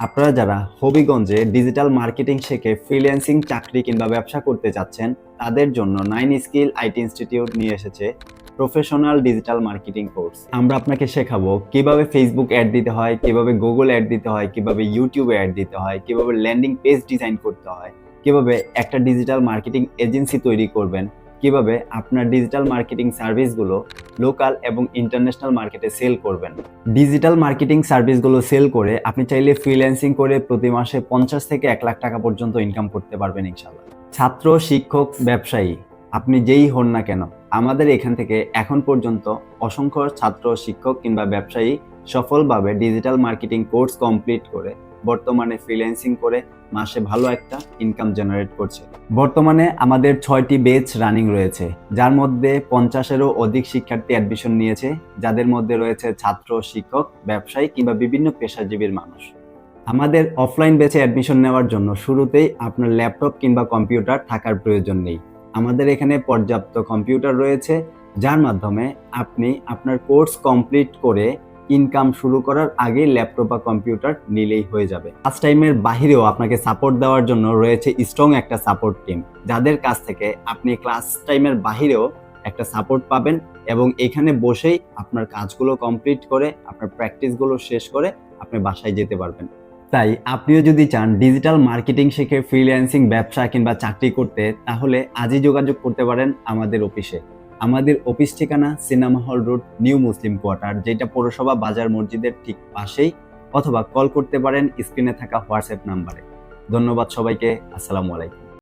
আপনারা যারা হবিগঞ্জে ডিজিটাল মার্কেটিং শেখে ফ্রিল্যান্সিং চাকরি কিংবা ব্যবসা করতে চাচ্ছেন তাদের জন্য নাইন স্কিল আইটি ইনস্টিটিউট নিয়ে এসেছে প্রফেশনাল ডিজিটাল মার্কেটিং কোর্স আমরা আপনাকে শেখাবো কীভাবে ফেসবুক অ্যাড দিতে হয়, কীভাবে গুগল অ্যাড দিতে হয়, কীভাবে ইউটিউবে অ্যাড দিতে হয়, কীভাবে ল্যান্ডিং পেজ ডিজাইন করতে হয়, কীভাবে একটা ডিজিটাল মার্কেটিং এজেন্সি তৈরি করবেন কীভাবে আপনার ডিজিটাল মার্কেটিং সার্ভিসগুলো লোকাল এবং ইন্টারন্যাশনাল মার্কেটে সেল করবেন? ডিজিটাল মার্কেটিং সার্ভিসগুলো সেল করে আপনি চাইলে ফ্রিল্যান্সিং করে প্রতি মাসে পঞ্চাশ থেকে এক লাখ টাকা পর্যন্ত ইনকাম করতে পারবেন ইনশাল্লাহ ছাত্র, শিক্ষক, ব্যবসায়ী, আপনি যেই হন না কেন, আমাদের এখান থেকে এখন পর্যন্ত অসংখ্য ছাত্র, শিক্ষক কিংবা ব্যবসায়ী সফলভাবে ডিজিটাল মার্কেটিং কোর্স কমপ্লিট করে বর্তমানে ফ্রিল্যান্সিং করে মাসে ভালো একটা ইনকাম জেনারেট করছে। বর্তমানে আমাদের ছয়টি বেচ রানিং রয়েছে, যার মধ্যে পঞ্চাশেরও অধিক শিক্ষার্থী অ্যাডমিশন নিয়েছে, যাদের মধ্যে রয়েছে ছাত্র, শিক্ষক, ব্যবসায়ী কিংবা বিভিন্ন পেশাজীবীর মানুষ। আমাদের অফলাইন বেচে অ্যাডমিশন নেওয়ার জন্য শুরুতেই আপনার ল্যাপটপ কিংবা কম্পিউটার থাকার প্রয়োজন নেই। আমাদের এখানে পর্যাপ্ত কম্পিউটার রয়েছে, যার মাধ্যমে আপনি আপনার কোর্স কমপ্লিট করে ইনকাম শুরু করার আগে ল্যাপটপ বা কম্পিউটার নিলেই হয়ে যাবে। ক্লাস টাইমের বাহিরেও আপনাকে সাপোর্ট দেওয়ার জন্য রয়েছে স্ট্রং একটা সাপোর্ট টিম যাদের কাছ থেকে আপনি ক্লাস টাইমের বাহিরেও একটা সাপোর্ট পাবেন এবং এখানে বসেই আপনার কাজগুলো কমপ্লিট করে, আপনার প্র্যাকটিসগুলো শেষ করে আপনি বাসায় যেতে পারবেন। তাই আপনিও যদি চান ডিজিটাল মার্কেটিং শিখে ফ্রিল্যান্সিং ব্যবসা কিংবা চাকরি করতে, তাহলে আজই যোগাযোগ করতে পারেন আমাদের অফিসে আমাদের অফিস ঠিকানা সিনেমা হল রোড, নিউ মুসলিম কোয়ার্টার, যেটা পৌরসভা বাজার মসজিদের ঠিক পাশেই, অথবা কল করতে পারেন স্ক্রিনে থাকা হোয়াটসঅ্যাপ নাম্বারে। ধন্যবাদ সবাইকে, আসসালামু আলাইকুম।